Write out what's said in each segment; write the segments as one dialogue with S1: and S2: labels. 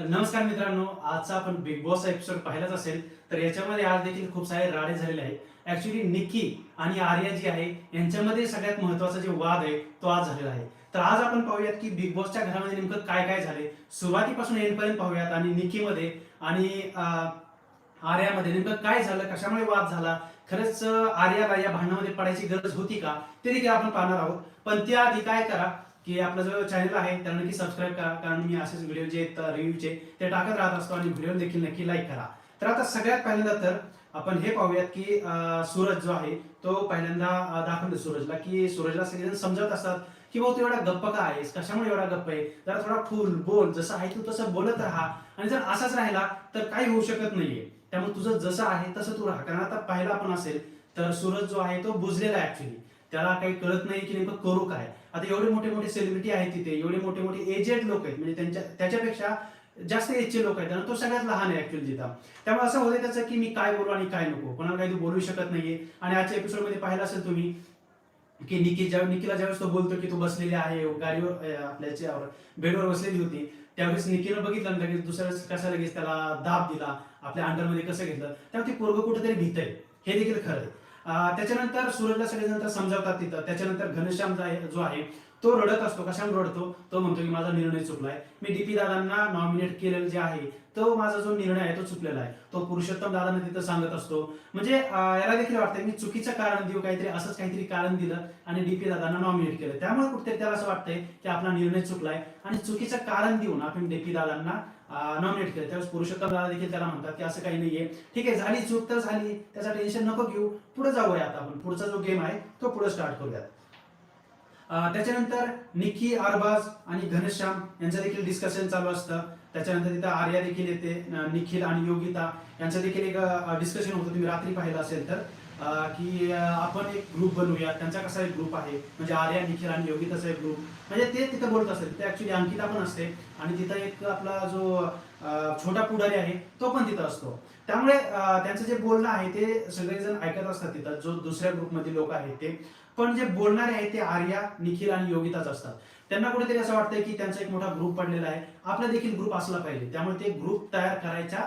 S1: तर नमस्कार मित्रांनो आजचा आपण बिग बॉस एपिसोड पाहिलाच असेल तर याच्यामध्ये आज देखील खूप सारे राडे झालेले आहेत. ऍक्च्युली निकी आणि आर्या जी आहे यांच्यामध्ये सगळ्यात महत्त्वाचा जे वाद आहे तो आज झालेला आहे. तर आज आपण पाहूयात की बिग बॉसच्या घरामध्ये नेमकं काय काय झाले सुरुवातीपासून एंडपर्यंत पाहूयात आणि निकीमध्ये आणि आर्यामध्ये नेमकं काय झालं कशामुळे वाद झाला खरंच आर्याला या भांडणामध्ये पडायची गरज होती का ते देखील आपण पाहणार आहोत. पण त्याआधी काय करा की आपला जो चॅनल आहे त्याला नक्की सबस्क्राईब करा. कारण मी असेच व्हिडिओ जे रिव्ह्यूचे ते टाकत राहत असतो आणि व्हिडिओ देखील नक्की लाईक करा. तर आता सगळ्यात पहिल्यांदा तर आपण हे पाहूयात की सूरज जो आहे तो पहिल्यांदा दाखवतो सूरजला की सूरजला सगळेजण समजत असतात की भाऊ तू एवढा गप्प का आहेस? कशामुळे एवढा गप्प आहे? जरा थोडा फुल बोल जसं आहे तू तसं बोलत राहा. आणि जर असाच राहिला तर काही होऊ शकत नाहीये. त्यामुळे तुझं जसं आहे तसं तू राहा. कारण आता पाहिला आपण असेल तर सूरज जो आहे तो बुजलेला आहे ऍक्च्युली त्याला काही कळत नाही की नेमकं करू काय. आता एवढे मोठे मोठे सेलिब्रिटी आहेत तिथे एवढे मोठे मोठे एजेड लोक आहेत म्हणजे त्यांच्या त्याच्यापेक्षा जास्त एजचे लोक आहेत त्यांना तो सगळ्यात लहान आहे ऍक्च्युअली तिथं त्यामुळे असं होतं त्याचं की मी काय बोलू आणि काय नको. कोणाला काही तू बोलू शकत नाहीये. आणि आजच्या एपिसोडमध्ये पाहिलं असेल तुम्ही की निकी ज्या निकीला ज्यावेळेस तो बोलतो की तू बसलेली आहे गाडीवर आपल्या बेडवर बसलेली होती त्यावेळेस निकीनं बघितलं लगेच दुसऱ्या कसा लगेच त्याला दाब दिला आपल्या अंडरमध्ये कसं घेतलं त्यामुळे ते पोरग कुठेतरी भीतय हे देखील खरं आहे. त्याच्यानंतर सूरजला सगळेजण समजावतात तिथं. त्याच्यानंतर घनश्याम जो आहे- तो रडत असतो. कशामुळे रडतो? तो म्हणतो की माझा निर्णय चुकलाय. मी डीपी दादांना नॉमिनेट केलेलं जे आहे तो माझा जो निर्णय आहे तो चुकलेला आहे. तो पुरुषोत्तम दादांना तिथं सांगत असतो. म्हणजे याला देखील वाटतं मी चुकीचं कारण देऊ काहीतरी असंच काहीतरी कारण दिलं आणि डीपी दादांना नॉमिनेट केलं. त्यामुळे कुठेतरी त्याला असं वाटतंय की आपला निर्णय चुकलाय. आणि चुकीचं कारण देऊन आपण डीपी दादांना नॉमिनेट केलं. त्यावेळेस पुरुषोत्तम दादा देखील त्याला म्हणतात की असं काही नाहीये. ठीक आहे झाली चूक तर झाली. त्याचा टेन्शन नको घेऊ. पुढे जाऊया आता आपण. पुढचा जो गेम आहे तो पुढे स्टार्ट करूयात. त्याच्यानंतर निकी अरबाज आणि घनश्याम यांचं देखील डिस्कशन चालू असतं. त्याच्यानंतर तिथं आर्या देखील येते निखिल आणि योगिता यांचं देखील एक डिस्कशन होतं. तुम्ही रात्री पाहिलं असेल तर. की आपण एक ग्रुप बनवूया त्यांचा कसा एक ग्रुप आहे? म्हणजे आर्या निखिल आणि योगिताचा एक ग्रुप म्हणजे ते तिथं बोलत असतात. तिथे ऍक्च्युली अंकिता पण असते. आणि तिथं एक आपला जो छोटा पुढारी आहे तो पण तिथं असतो. त्यामुळे त्यांचं जे बोलणं आहे ते सगळेजण ऐकत असतात तिथं. जो दुसऱ्या ग्रुपमधील लोक आहेत ते. पण जे बोलणारे आहेत ते आर्या निखिल आणि योगिताच असतात. त्यांना कुठेतरी असं वाटतंय की त्यांचा एक मोठा ग्रुप पडलेला आहे. आपला देखील ग्रुप असला पाहिजे. त्यामुळे ते ग्रुप तयार करायच्या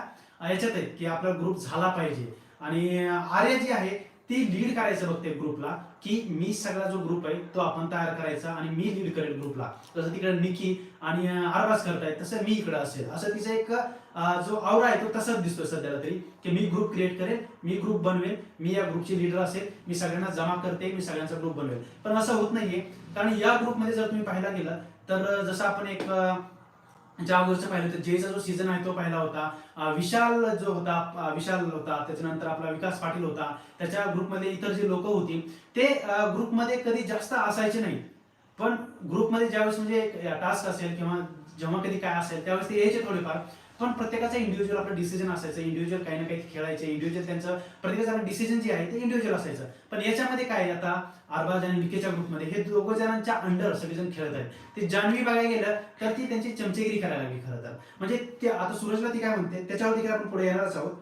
S1: याच्यात आहेत की आपला ग्रुप झाला पाहिजे. आणि आर्य जी आहे ती लीड करायचं बघते ग्रुपला की मी सगळा जो ग्रुप आहे तो आपण तयार करायचा आणि मी लीड करेल ग्रुपला जसं तिकडे निकी आणि अं, अरबाज करतायत तसं मी इकडे असेल. असं तिचा एक जो आवरा आहे तो तसाच दिसतोय सध्याला तरी की मी ग्रुप क्रिएट करेल मी ग्रुप बनवेल मी या ग्रुपची लीडर असेल मी सगळ्यांना जमा करते मी सगळ्यांचा ग्रुप बनवेल. पण असं होत नाहीये. कारण या ग्रुपमध्ये जर तुम्ही पाहायला गेलं तर जसं आपण एक ज्या अगोदरचं पाहिलं होतं जेचा जो सीझन आहे तो पाहिला होता. विशाल जो होता विशाल होता त्याच्यानंतर आपला विकास पाटील होता. त्याच्या ग्रुपमध्ये इतर जे लोक होती ते ग्रुपमध्ये कधी जास्त असायचे नाही. पण ग्रुपमध्ये ज्यावेळेस म्हणजे टास्क असेल किंवा जेव्हा कधी काय असेल त्यावेळेस ते यायचे थोडेफार. पण प्रत्येकाचं इंडिव्हिज्युअल आपलं डिसिजन असायचं. इंडिव्हिज्युअल काही ना काही खेळायचे. इंडिव्हिज्युअल त्यांचं प्रत्येकाचं डिसिजन जे आहे ते इंडिव्हिज्युअल असायचं. पण याच्यामध्ये काय आहे आता? अरबाज आणि विकेच्या ग्रुपमध्ये हे दोघं जणांच्या अंडर सगळेजण खेळत आहेत. ते जान्हवी बघायला गेलं तर ती त्यांची चमचेगिरी करायला लागली खरं तर. म्हणजे ते आता सूरजला ती काय म्हणते? त्याच्यावर देखील आपण पुढे येणारच आहोत.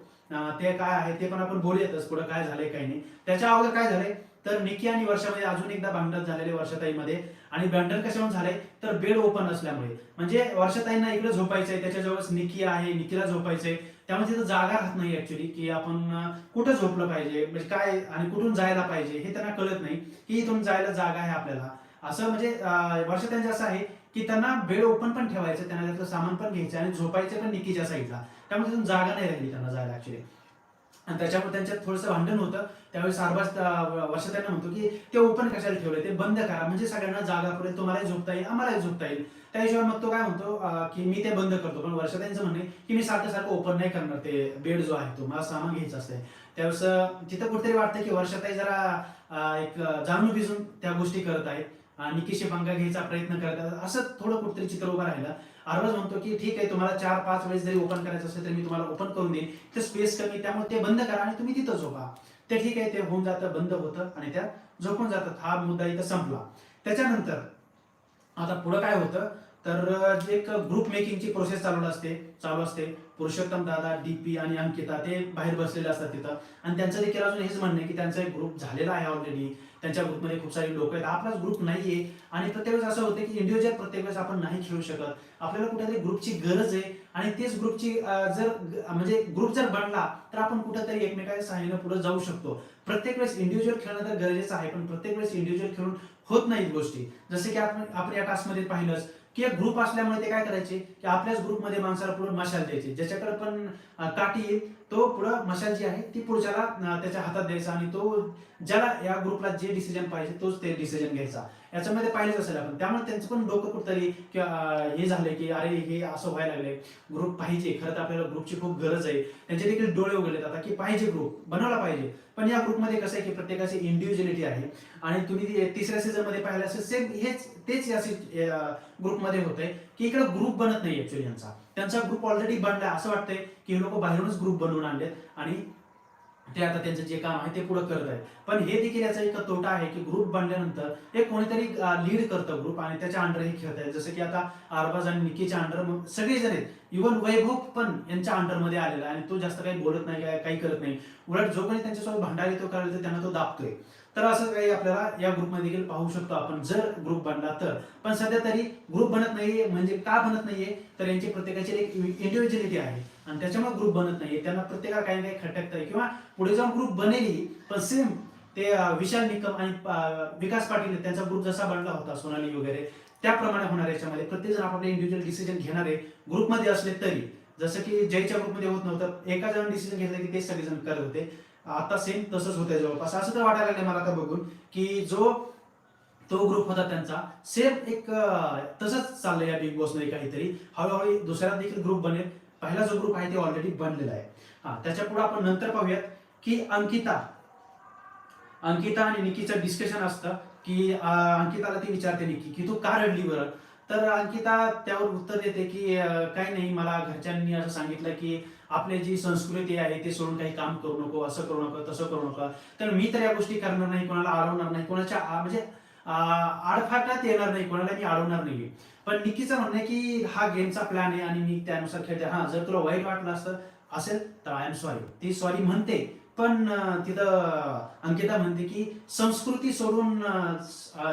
S1: ते काय आहे ते पण आपण बोलूयातच. पुढे काय झालंय काही नाही. त्याच्या अगोदर काय झालंय? तर निकी आणि वर्षामध्ये अजून एकदा भांडण झालेले वर्षाताईमध्ये. आणि बँडर कशामुळे झालंय? तर बेड ओपन असल्यामुळे. म्हणजे वर्षाताईंना इकडे झोपायचंय त्याच्याजवळच निकी आहे निकीला झोपायचंय. त्यामुळे तिथं जागा राहत नाही ऍक्च्युली की आपण कुठं झोपलं पाहिजे म्हणजे काय आणि कुठून जायला पाहिजे हे त्यांना कळत नाही की इथून जायला जागा आहे आपल्याला. असं म्हणजे वर्ष त्यांचं असं आहे की त्यांना बेड ओपन पण ठेवायचं त्यांना त्यातलं सामान पण घ्यायचं आणि झोपायचं पण निकीच्या साईडला. त्यामुळे तिथून जागा नाही राहिली त्यांना जायला ऍक्च्युली आणि त्याच्यामुळे त्यांच्यात थोडंसं भांडण होतं. त्यावेळेस सारभास वर्ष त्यांना म्हणतो की ते ओपन कशाला ठेवलंय? ते बंद करा. म्हणजे सगळ्यांना जागा पडेल तुम्हालाही झोपता येईल आम्हालाही झोपता येईल. त्या हिशोबाने मग तो काय म्हणतो की मी ते बंद करतो. पण वर्ष त्यांचं म्हणणे की मी सारखं सारखं ओपन नाही करणार. ते बेड जो आहे तो मला सामान घ्यायचं असतंय. त्यावेळेस तिथं कुठेतरी वाटतं की वर्षाताई जरा एक जाणून भिजून त्या गोष्टी करत आहेत. निकीशी पंगा घ्यायचा प्रयत्न करतात असं थोडं कुठेतरी चित्र उभं राहिलं. अरबाज म्हणतो की ठीक आहे तुम्हाला चार पाच वेळेस जरी ओपन करायचं असेल तर मी तुम्हाला ओपन करून देईन. तर स्पेस कमी त्यामुळे ते बंद करा आणि तुम्ही तिथं झोपा. ते ठीक आहे ते होऊन जातं बंद होतं आणि त्या झोपून जातात. हा मुद्दा इथं संपला. त्याच्यानंतर आता पुढं काय होतं? तर जे एक ग्रुप मेकिंगची प्रोसेस चालू असते चालू असते. पुरुषोत्तम दादा डीपी आणि अंकिता ते बाहेर बसलेले असतात तिथं. आणि त्यांचं देखील अजून हेच म्हणणं आहे की त्यांचा एक ग्रुप झालेला आहे ऑलरेडी त्यांच्या ग्रुपमध्ये खूप सारे लोक आहेत. आपलाच ग्रुप नाहीये. आणि प्रत्येक वेळेस असं होतं की इंडिव्हिज्युअल प्रत्येक वेळेस आपण नाही खेळू शकत. आपल्याला कुठेतरी ग्रुपची गरज आहे. आणि तेच ग्रुपची जर म्हणजे ग्रुप जर बनला तर आपण कुठेतरी एकमेकांच्या सहाय्याने पुढे जाऊ शकतो. प्रत्येक वेळेस इंडिव्हिज्युअल खेळणं तर गरजेचं आहे पण प्रत्येक वेळेस इंडिव्हिज्युअल खेळून होत नाही गोष्टी. जसे की आपण आपण या टास्कमध्ये पाहिलंच की एक ग्रुप असल्यामुळे ते काय करायचे? की आपल्याच ग्रुपमध्ये माणसाला पुढे मशाल द्यायचे. ज्याच्याकडे पण काठी येईल तो पुढं मशाल जी आहे ती पुढच्याला त्याच्या हातात द्यायचा आणि तो ज्याला या ग्रुपला जे डिसिजन पाहिजे तोच ते डिसिजन घ्यायचा. याच्यामध्ये पाहिलेच असेल आपण. त्यामुळे त्यांचं पण डोकं कुठतरी किंवा हे झालंय की अरे हे असं व्हायला लागले ग्रुप पाहिजे खरं तर आपल्याला ग्रुपची खूप गरज आहे. त्यांचे देखील डोळे उघडलेत आता की पाहिजे ग्रुप बनवला पाहिजे. पण या ग्रुपमध्ये कसं आहे की प्रत्येकाची इंडिव्हिज्युअलिटी आहे. आणि तुम्ही तिसऱ्या सीझनमध्ये पाहिलं असेल सेम हेच तेच या ग्रुपमध्ये होत आहे की इकडे ग्रुप बनत नाही ऍक्च्युली यांचा. त्यांचा ग्रुप ऑलरेडी बनलाय. असं वाटतंय की हे लोक बाहेरूनच ग्रुप बनवून आणलेत आणि ते आता त्यांचं जे काम आहे ते पुढे करत आहेत. पण हे देखील याचा एक तोटा आहे की ग्रुप बनल्यानंतर हे कोणीतरी लीड करतं ग्रुप आणि त्याच्या अंडर हे खेळत आहेत जसं की आता आरबाज आणि निकीच्या अंडर सगळे जण आहेत. इव्हन वैभव पण यांच्या अंडरमध्ये आलेला आहे आणि तो जास्त काही बोलत नाही काही करत नाही. उलट जो कोणी त्यांच्यासोबत भांडार येतो करायला त्यांना तो दाबतोय. तर असं काही आपल्याला या ग्रुपमध्ये देखील पाहू शकतो आपण जर ग्रुप बनला तर. पण सध्या तरी ग्रुप बनत नाहीये म्हणजे का बनत नाहीये? तर यांची प्रत्येकाची एक इंडिव्हिज्युअलिटी आहे. आणि त्याच्यामुळे ग्रुप बनत नाहीये. त्यांना प्रत्येकाला काही ना काही खटकत किंवा पुढे जाऊन ग्रुप बनेली पण सेम ते विशाल निकम आणि विकास पाटील त्यांचा ग्रुप जसा बनला होता सोनाली वगैरे त्याप्रमाणे होणार याच्यामध्ये. प्रत्येक जण आपले इंडिव्हिज्युअल डिसिजन घेणारे ग्रुपमध्ये असले तरी. जसं की जयच्या ग्रुपमध्ये होत नव्हतं. एका जण डिसिजन घेतलं की ते सगळेजण करत होते. आता सेम तसंच होतंय जवळपास. असं तर वाटायला लागलं मला आता बघून की जो तो ग्रुप होता त्यांचा सेम एक तसंच चाललंय या बिग बॉस काहीतरी. हळूहळू दुसरा देखील ग्रुप बनेल. पहिला जो ग्रुप आहे ते ऑलरेडी बनलेला आहे. हा त्याच्या पुढे आपण नंतर पाहूयात की अंकिता अंकिता आणि निकीचं डिस्कशन असतं की अंकिताला ती विचारते निकी की तू का रडली बरं? तर अंकिता त्यावर उत्तर देते की काही नाही मला घरच्यांनी असं सांगितलं की आपली जी संस्कृती आहे ते सोडून काही काम करू नको असं करू नको तसं करू नका. तर मी तर या गोष्टी करणार नाही कोणाला अडवणार नाही कोणाच्या म्हणजे आडफाटात येणार नाही कोणाला मी अडवणार नाही पण निकीचं म्हणणं आहे की हा गेमचा प्लॅन आहे आणि मी त्यानुसार खेळते हा जर तुला वाईट वाटलं असतं असेल तर आय एम सॉरी ती सॉरी म्हणते पण तिथं अंकिता म्हणते की संस्कृती सोडून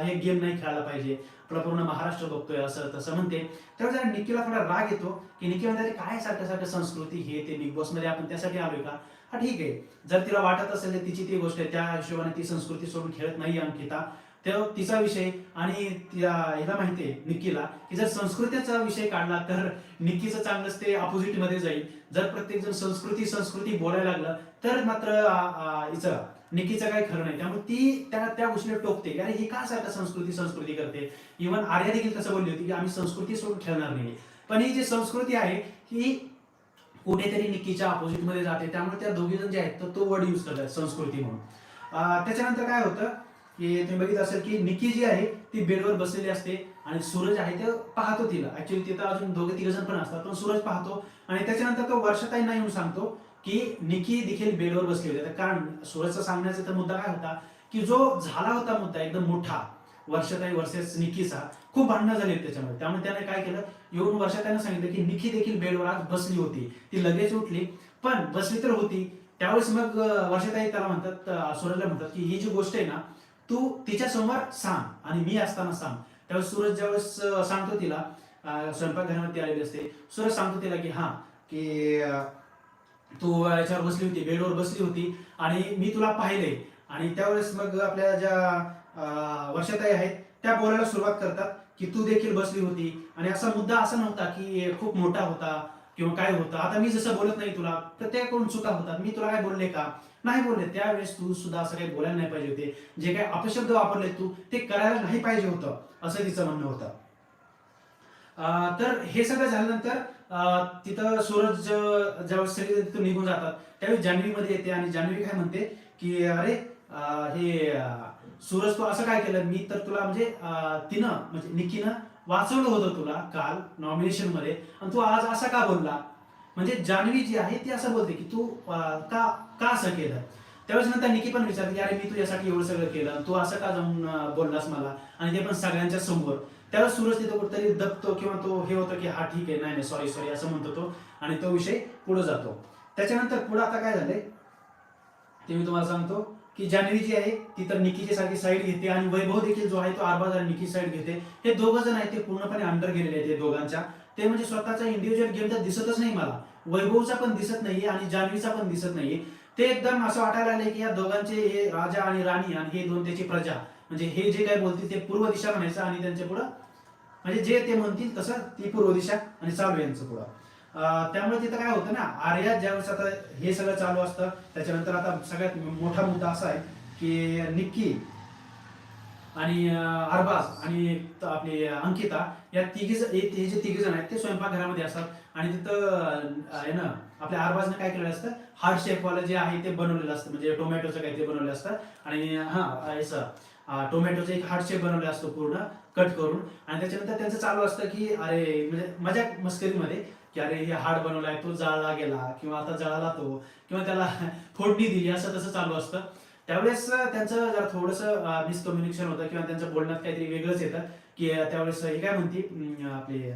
S1: हे गेम नाही खेळायला पाहिजे. आपला पूर्ण महाराष्ट्र बघतोय असं तसं म्हणते. तेव्हा जरा निकीला थोडा राग येतो की निकी म्हणते काय सारखं सारखं संस्कृती हे ते बिग बॉसमध्ये आपण त्यासाठी आलोय का? हा ठीक आहे. जर तिला वाटत असेल तर तिची ती गोष्ट आहे. त्या हिशोबाने ती संस्कृती सोडून खेळत नाही अंकिता. तर तिचा विषय आणि ह्याला माहिती आहे निक्कीला की जर संस्कृतीचा विषय काढला तर निक्कीचं चांगलंच ते ऑपोजिटमध्ये जाईल. जर प्रत्येक जण संस्कृती संस्कृती बोलायला लागलं तर मात्र हिचं निकीचं काही खरं नाही. त्यामुळे ती त्या त्या गोष्टीला टोकते अरे ही का सारखं संस्कृती संस्कृती करते? इव्हन आर्या देखील तसं बोलली होती की आम्ही संस्कृती सोडून खेळणार नाही. पण ही जी संस्कृती आहे ही कुठेतरी निकीच्या ऑपोजिटमध्ये जाते. त्यामुळे त्या दोघी जण जे आहेत तर तो वर्ड युज करतात संस्कृती म्हणून. त्याच्यानंतर काय होतं? की तुम्ही बघितलं असेल की निकी जी आहे ती बेडवर बसलेली असते आणि सूरज आहे ते पाहतो तिला. ऍक्च्युली तिथं अजून दोघे तिघ जण पण असतात पण सूरज पाहतो. आणि त्याच्यानंतर तो वर्षताईंना येऊन सांगतो की निकी देखील बेडवर बसली होती कारण सूरजचा सांगण्याचा तर मुद्दा काय होता की जो झाला होता मुद्दा एकदम मोठा वर्षताई वर्सेस निकीचा खूप भांडणं झाली होती त्याच्यामध्ये. त्यामुळे त्याने काय केलं? येऊन वर्षताईनं सांगितलं की निकी देखील बेडवर आज बसली होती. ती लगेच उठली पण बसली तर होती. त्यावेळेस मग वर्षाताई वर्षताई त्याला म्हणतात सूरजला म्हणतात की ही जी गोष्ट आहे ना तू तिच्या समोर सांग आणि मी असताना सांग. त्यावेळेस सूरज ज्यावेळेस सांगतो तिला स्वयंपाकघरामध्ये आलेली असते सूरज सांगतो तिला की हा की तू याच्यावर बसली होती बेडवर बसली होती आणि मी तुला पाहिले. आणि त्यावेळेस मग आपल्या ज्या अं, वर्षाताई आहेत त्या बोलायला सुरुवात करतात की तू देखील बसली होती. आणि असा मुद्दा असा नव्हता की खूप मोठा होता किंवा काय होतं? आता मी जसं बोलत नाही तुला प्रत्येकाकडून चुका होतात? मी तुला काय बोलले का? नाही बोलले. त्यावेळेस तू सुद्धा असं काही बोलायला नाही पाहिजे होते. जे काही अपशब्द वापरले तू ते करायला नाही पाहिजे होतं असं तिचं म्हणणं होतं. तर हे सगळं झाल्यानंतर अं, तिथं सूरज अं, ज्यावेळेस तिथून निघून जातात त्यावेळी जान्हवीमध्ये येते आणि जान्हवी काय म्हणते की अरे अं, हे सूरज तू असं काय केलं? मी तर तुला म्हणजे तिनं म्हणजे निकीनं वाचवलं होतं तुला काल नॉमिनेशनमध्ये. आणि तू आज असा का बोलला? म्हणजे जान्हवी जी आहे ती असं बोलते की तू का का असं केलं? त्यावेळेस नंतर निकी पण विचारते की अरे मी तुझ्यासाठी एवढं सगळं केलं. तू असं का जाऊन बोललास मला? आणि ते पण सगळ्यांच्या समोर. त्यावेळेस सूरज तिथं कुठेतरी दबतो किंवा तो हे होतो की हा ठीक आहे नाही नाही सॉरी सॉरी असं म्हणतो तो. आणि तो विषय पुढे जातो. त्याच्यानंतर पुढे आता काय झालंय? ते मी तुम्हाला सांगतो. की जान्हवी जी आहे ती तर निकीची सारखी साईड घेते आणि वैभव देखील जो आहे तो आरबाज आणि निकी साईड घेते. हे दोघं जण आहेत ते पूर्णपणे अंडर गेलेले आहेत दोघांच्या. ते म्हणजे स्वतःचा इंडिव्हिज्युअल गेम तर दिसतच नाही मला. वैभवचा पण दिसत नाहीये आणि जान्हवीचा पण दिसत नाहीये. ते एकदम असं वाटायला लागले की या दोघांचे हे राजा आणि राणी आणि हे दोन त्याची प्रजा. म्हणजे हे जे काय बोलतील ते पूर्व दिशा म्हणायचं आणि त्यांच्या पुढं म्हणजे जे ते म्हणतील तसं ती पूर्व दिशा आणि चालू यांचं पुढं. त्यामुळे तिथं काय होतं ना आर्यात ज्यावेळेस आता हे सगळं चालू असतं त्याच्यानंतर आता सगळ्यात मोठा मुद्दा असा आहे की निक्की आणि अरबाज आणि आपली अंकिता या तिघी हे जे तिघी जण आहेत ते स्वयंपाकघरामध्ये असतात. आणि तिथं आहे ना आपल्या अरबाजनं काय केलेलं असतं हार्ड शेपवालं जे आहे ते बनवलेलं असतं. म्हणजे टोमॅटोचं काहीतरी बनवलेलं असतं. आणि हा असं टोमॅटोचं एक हार्ड शेप बनवलेलं असतो पूर्ण कट करून. आणि त्याच्यानंतर त्यांचं चालू असतं की अरे म्हणजे मजा मस्करीमध्ये की अरे हे हाड बनवलाय तो जाळला गेला किंवा आता जळाला तो किंवा त्याला फोडणी दिली असं तसं चालू असतं. त्यावेळेस त्यांचं जरा थोडंसं मिसकम्युनिकेशन होतं किंवा त्यांचं बोलण्यात काहीतरी वेगळंच येतं. की त्यावेळेस हे काय म्हणते आपले आपली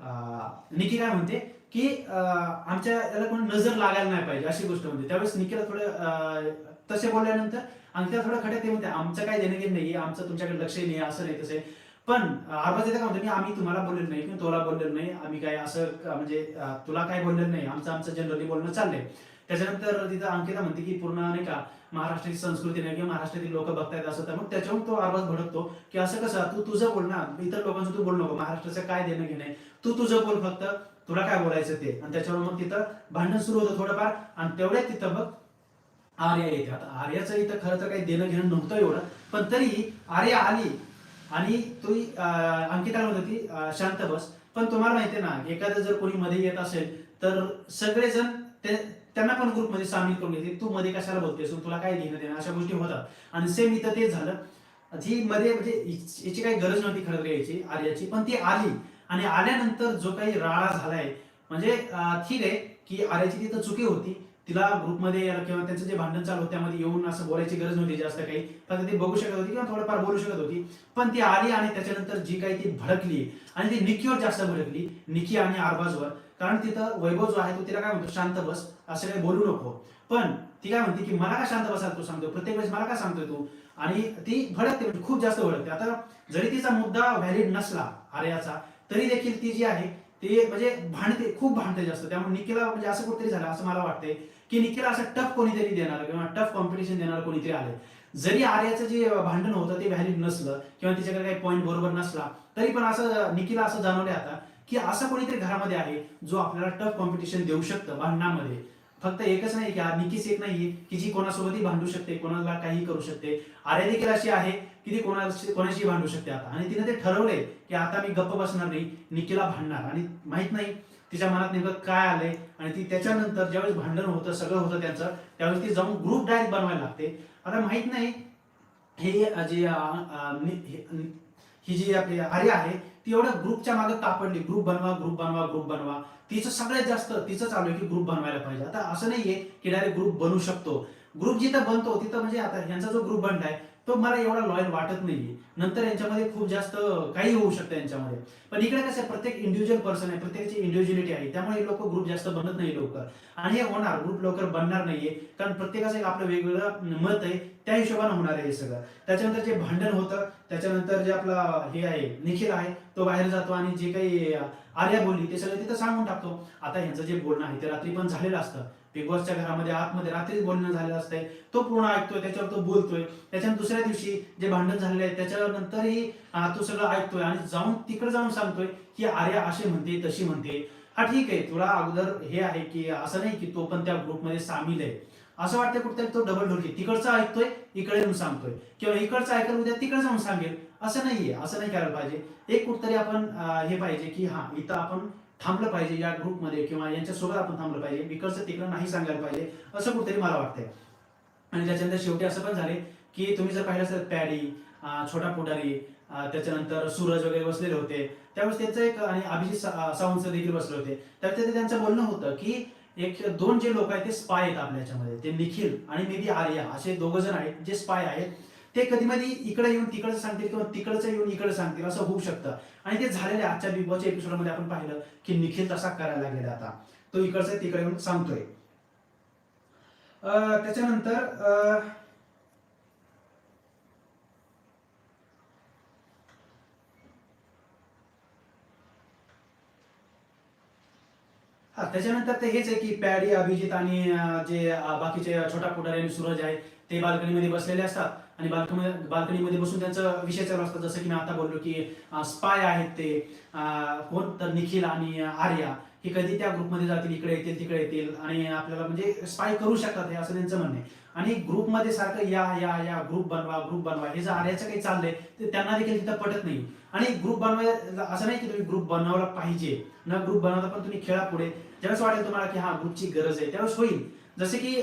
S1: अं, निकी काय म्हणते की आमच्या याला कोणी नजर लागायला नाही पाहिजे अशी गोष्ट म्हणते. त्यावेळेस निकीला थोडं तसे बोलल्यानंतर अंकिता थोडं खड्यात ते म्हणते आमचं काय देणं घेणं नाही आमचं तुमच्याकडे लक्ष नाही असं नाही तसे. पण आवाज येतं का म्हणतो की आम्ही तुम्हाला बोललेलं नाही किंवा तुला बोललेलं नाही आम्ही काय असं म्हणजे तुला काय बोललेलं नाही आमचं आमचं जनरली बोलणं चाललंय. त्याच्यानंतर तिथं अंकिता म्हणते की पूर्ण नाही का महाराष्ट्राची संस्कृती नाही किंवा महाराष्ट्रातील लोक बघतायत असं तर मग त्याच्यावर तो आवाज भडकतो की असं कसं तू तुझं बोल ना इतर लोकांचं तू बोल नको महाराष्ट्राचं काय देणं घेणं तू तुझं बोल फक्त तुला काय बोलायचं ते? आणि त्याच्यावर मग तिथं भांडण सुरू होतं थोडंफार आणि तेवढ्यात तिथं मग आर्या येते. आता आर्याचं इथं खरं तर काही देणं घेणं नव्हतं एवढं पण तरी आर्या आली आणि तो अंकिता म्हणत होती शांत बस. पण तुम्हाला माहितीये ना एखादं जर कोणी मध्ये येत असेल तर सगळेजण त्यांना पण ग्रुपमध्ये सामील करून घेते. तू मध्ये कशाला बोलतेस? तुला काय घेणं देणं? अशा गोष्टी होतात. आणि सेम इथं तेच झालं. जी मध्ये म्हणजे याची काही गरज नव्हती खरं तर यायची आर्याची. पण ती आली. आणि आल्यानंतर जो काही राळा झालाय म्हणजे ठीक आहे की आर्याची तिथं चुकी होती. तिला ग्रुपमध्ये किंवा त्यांचं जे भांडण चालू होतं त्यामध्ये येऊन असं बोलायची गरज नव्हती जास्त काही. फक्त ती बघू शकत होती किंवा थोडंफार बोलू शकत होती. पण ती आली आणि त्याच्यानंतर जी काही ती भडकली आणि ती निकीवर जास्त भडकली निकी आणि आरबाजवर. कारण तिथं वैभव जो आहे तो तिला काय म्हणतो? शांत बस. असं काही बोलू नको. पण ती काय म्हणते की मला काय शांत बसा तू सांगतो प्रत्येक वेळेस मला काय सांगतोय तू? आणि ती भडकते म्हणजे खूप जास्त भडकते. आता जरी तिचा मुद्दा व्हॅलिड नसला आर्याचा तरी देखील ती जी आहे ते म्हणजे भांडते खूप भांडते जास्त. त्यामुळे निकेला म्हणजे असं कुठेतरी झालं असं मला वाटतंय की निकेला असं टफ कोणीतरी देणार किंवा टफ कॉम्पिटिशन देणार कोणीतरी आले जरी आर्याचं जे भांडण होतं ते व्हॅलिड नसलं किंवा तिच्याकडे काही पॉईंट बरोबर नसला तरी पण असं निकेला असं जाणवलं आता की असं कोणीतरी घरामध्ये आहे जो आपल्याला टफ कॉम्पिटिशन देऊ शकतं भांडणामध्ये. फक्त एकच नाही की आ- निकीच एक नाही की जी कोणासोबतही भांडू शकते कोणाला काही करू शकते. आर्या देखील अशी आहे की ती कोणाशी कोणाशी भांडू शकते आता. आणि तिने ते ठरवलंय की आता मी गप्प बसणार नाही निकीला भांडणार. आणि माहीत नाही तिच्या मनात नेमकं काय आलंय आणि ती त्याच्यानंतर ज्यावेळेस भांडण होतं सगळं होतं त्यांचं त्यावेळेस ती जाऊन ग्रुप डायरेक्ट बनवायला लागते. आता माहीत नाही हे जे ही जी आपली आर्या आहे ती एवढ्या ग्रुपच्या मागे तापडली. ग्रुप बनवा ग्रुप बनवा ग्रुप बनवा. तिचं सगळ्यात जास्त तिचं चालू आहे की ग्रुप बनवायला पाहिजे. आता असं नाहीये की डायरेक्ट ग्रुप बनू शकतो. ग्रुप जिथं बनतो तिथं म्हणजे आता यांचा जो ग्रुप बनलाय तो मला एवढा लॉयल वाटत नाहीये. नंतर यांच्यामध्ये खूप जास्त काही होऊ शकतं यांच्यामध्ये. पण इकडे कसं प्रत्येक इंडिव्हिज्युअल पर्सन आहे प्रत्येकाची इंडिव्हिज्युअलिटी आहे. त्यामुळे लोक ग्रुप जास्त बनत नाही लवकर. आणि हे होणार ग्रुप लवकर बनणार नाहीये. कारण प्रत्येकाचं एक आपलं वेगवेगळं मत आहे. त्या हिशोबाने होणार आहे हे सगळं. त्याच्यानंतर जे भांडण होतं त्याच्यानंतर जे आपला हे आहे निखिल आहे तो बाहेर जातो आणि जे काही आर्या बोलली ते सगळं तिथं सांगून टाकतो. आता यांचं जे बोलणं आहे ते रात्री पण झालेलं असतं. बिग बॉसच्या घरामध्ये आतमध्ये रात्रीच बोलणं झालेलं असतंय. तो पूर्ण ऐकतोय त्याच्यावर तो बोलतोय. त्याच्यानंतर दुसऱ्या दिवशी जे भांडण झालेलं आहे त्याच्यानंतरही अं, तो सगळं ऐकतोय आणि जाऊन तिकडे जाऊन सांगतोय की आर्या अशी म्हणते तशी म्हणते. हा ठीक आहे. तुला अगोदर हे आहे की असं नाही की तो पण त्या ग्रुपमध्ये सामील आहे. असं वाटतं कुठेतरी तो डबल ढोलकी तिकडचं ऐकतोय इकडे येऊन सांगतोय. किंवा इकडचं ऐकलं उद्या तिकडे जाऊन सांगेल. असं नाहीये असं नाही करायला पाहिजे. एक कुठतरी आपण हे पाहिजे की हा इथं आपण थांबलं पाहिजे या ग्रुपमध्ये किंवा यांच्यासोबत आपण थांबलं पाहिजे. इकडचं तिकडं नाही सांगायला पाहिजे. असं कुठेतरी मला वाटतंय. आणि त्याच्यानंतर शेवटी असं पण झाले की तुम्ही जर पाहिलं असेल पॅडी छोटा पुढारी त्याच्यानंतर सूरज वगैरे बसलेले होते. त्यावेळेस त्यांचं एक आणि अभिजित सावंत देखील बसले होते. त्यावेळेस तिथे त्यांचं बोलणं होतं की एक दोन जे लोक आहेत ते स्पाय आहेत आपल्या याच्यामध्ये. ते निखिल आणि मे आर्या असे दोघ जण आहेत जे स्पाय आहेत. ते कधी मधी इकडे येऊन तिकडचं सांगतील किंवा तिकडचं येऊन इकडे सांगतील असं होऊ शकतं. आणि ते झालेले आजच्या बिग बॉसच्या एपिसोडमध्ये आपण पाहिलं की निखिल तसा करायला लागलेला आता तो इकडचं तिकडे येऊन सांगतोय. अं, त्याच्यानंतर अं, हा त्याच्यानंतर ते हेच आहे की पॅडी अभिजित आणि जे बाकीचे छोटा पुढारी आणि सूरज आहे ते बाल्कनीमध्ये बसलेले असतात. आणि बाल्कनी बाल्कनीमध्ये बसून त्यांचं विषय चालू असतात जसं की मी आता बोललो की स्पाय आहेत ते. कोण? तर निखिल आणि आर्या. हे कधी त्या ग्रुपमध्ये जातील इकडे येतील तिकडे येतील आणि आपल्याला म्हणजे स्पाय करू शकतात हे असं त्यांचं म्हणणं आहे. आणि ग्रुपमध्ये सारखं या या या ग्रुप बनवा ग्रुप बनवा. हे जर आर्याचं काही चाललंय ते त्यांना देखील तिथं पटत नाही. आणि ग्रुप बनवाय असं नाही की तुम्ही ग्रुप बनवला पाहिजे. न ग्रुप बनवता पण तुम्ही खेळा पुढे. ज्यावेळेस वाटेल तुम्हाला की हा ग्रुपची गरज आहे त्यावेळेस होईल. जसे की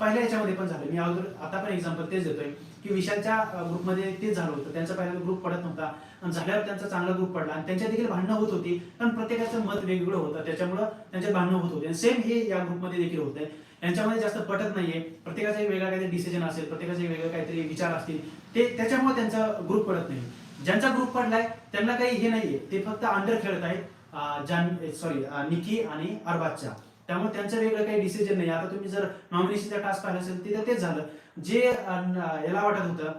S1: पहिल्या याच्यामध्ये पण झालं. मी अगोदर आता पण एक्झाम्पल तेच देतोय की विशालच्या ग्रुपमध्ये तेच झालं होतं. त्यांचा पहिल्यांदा ग्रुप पडत नव्हता. आणि झाल्यावर त्यांचा चांगला ग्रुप पडला. आणि त्यांच्या देखील भांडणं होत होती पण प्रत्येकाचं मत वेगवेगळं होतं. त्याच्यामुळं त्यांचे भांडणं होत होते. सेम हे या ग्रुपमध्ये देखील होत आहे यांच्यामध्ये जास्त पटत नाहीये. प्रत्येकाचा एक वेगळा काहीतरी डिसिजन असेल प्रत्येकाचे एक वेगळे काहीतरी विचार असतील. ते त्याच्यामुळे त्यांचा ग्रुप पडत नाही. ज्यांचा ग्रुप पडलाय त्यांना काही हे नाहीये. ते फक्त अंडर खेळत आहेत जान सॉरी निकी आणि अरबाजच्या त्यामुळे त्यांचं वेगळं काही डिसिजन नाही. आता तुम्ही जर नॉमिनेशनचा टास्क पाहिला असेल तिथं तेच झालं. जे याला वाटत होतं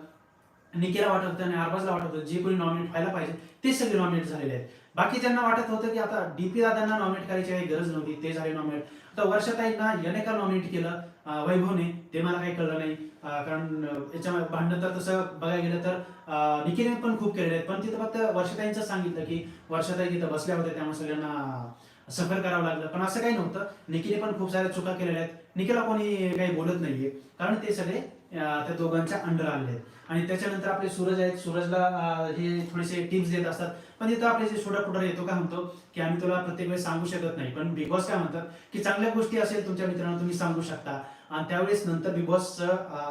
S1: निकेला वाटत होतं आणि अरबाजला वाटत होतं जे कोणी नॉमिनेट व्हायला पाहिजे ते सगळे नॉमिनेट झालेले आहेत. बाकी ज्यांना वाटत होतं की आता डीपी दादांना नॉमिनेट करायची काही गरज नव्हती ते झाले नॉमिनेट आता वर्षाताईंना याने का नॉमिनेट केलं वैभवने. ते मला काही कळलं नाही. कारण याच्या याच्यामध्ये भांडणं तर तसं बघायला गेलं तर अं, निखिलने पण खूप केलेले आहेत. पण तिथं फक्त वर्षाताईंचं सांगितलं की वर्षाताई तिथं बसल्या होत्या त्यामुळे सगळ्यांना सफर करावं लागलं. पण असं काही नव्हतं. निखिले पण खूप साऱ्या चुका केलेल्या आहेत. निखिला कोणी काही बोलत नाहीये. कारण ते सगळे त्या दोघांच्या अंडर आले आहेत. आणि त्याच्यानंतर आपले सूरज आहेत. सूरजला हे थोडेसे टिप्स देत असतात. पण तिथं आपले जे छोटा येतो काय म्हणतो? की आम्ही तुला प्रत्येक वेळेस सांगू शकत नाही. पण बिग बॉस काय म्हणतात? की चांगल्या गोष्टी असेल तुमच्या मित्रांना तुम्ही सांगू शकता. आणि त्यावेळेस नंतर बिग बॉस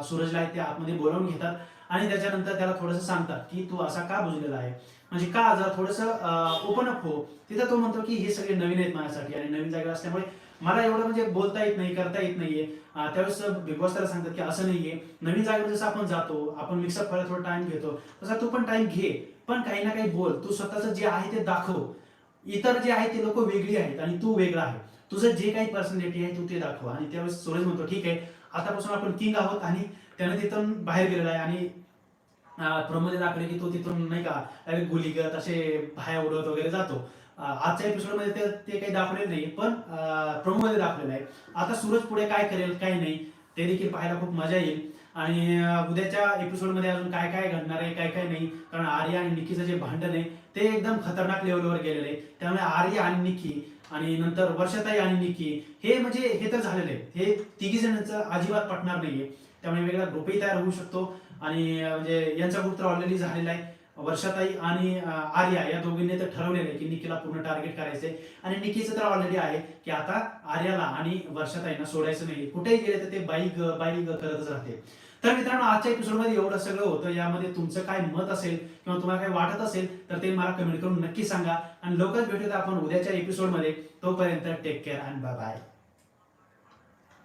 S1: सूरजला आहे ते आतमध्ये बोलावून घेतात. आणि त्याच्यानंतर त्याला थोडंसं सांगतात की तू असा का बुजलेला आहे? म्हणजे का जर थोडंसं ओपन अप हो. तिथं तो म्हणतो की हे सगळे नवीन आहेत माझ्यासाठी आणि नवीन जागा असल्यामुळे मला एवढं म्हणजे बोलता येत नाही करता येत नाहीये. त्यावेळेस बिग बॉस त्याला सांगतात की असं नाहीये. नवीन जागेवर जसं आपण जातो आपण मिक्सअप करायला थोडा टाइम घेतो तसा तू पण टाइम घे. पण काही ना काही बोल. तू स्वतःचं जे आहे ते दाखव. इतर जे आहे ते लोक वेगळी आहेत आणि तू वेगळा आहे. तुझं जे काही पर्सनॅलिटी आहे तू ते दाखव. आणि त्यावेळेस सूरज म्हणतो ठीक आहे. आतापासून आपण किंग आहोत आणि त्याने तिथून बाहेर गेलेला आहे आणि प्रमध्ये दाखवले की तो तिथून नाही का direct गुलीगत असे भाया उडवत वगैरे जातो. आजच्या एपिसोडमध्ये ते ते काही दाखवले नाही पण प्रोमोमध्ये दाखवलेलं आहे. आता सूरज पुढे काय करेल काय नाही ते देखील पाहायला खूप मजा येईल. आणि उद्याच्या एपिसोडमध्ये अजून काय काय घडणार आहे काय काय नाही कारण आर्या आणि निकीचं जे भांडण आहे ते एकदम खतरनाक लेवलवर गेलेलं आहे. त्यामुळे आर्या आणि निकी आणि नंतर वर्षाताई आणि निकी हे म्हणजे हे तर झालेलं आहे. हे तिघी जणांचं अजिबात पटणार नाहीये. त्यामुळे वेगळा ग्रुपही तयार होऊ शकतो. आणि म्हणजे यांचा ग्रुप तर ऑलरेडी झालेला आहे. वर्षाताई आणि आर्या या दोघींनी तर ठरवलेलं आहे की निकीला पूर्ण टार्गेट करायचंय. आणि निकीचं तर ऑलरेडी आहे की आता आर्याला आणि वर्षाताईंना सोडायचं नाही कुठेही गेले तर ते बाईक बाईक करतच राहते. तर मित्रांनो आजच्या एपिसोडमध्ये एवढं सगळं होतं. यामध्ये तुमचं काय मत असेल किंवा तुम्हाला काय वाटत असेल तर ते मला कमेंट करून नक्की सांगा. आणि लवकरच भेटूया आपण उद्याच्या एपिसोडमध्ये तोपर्यंत take care and bye bye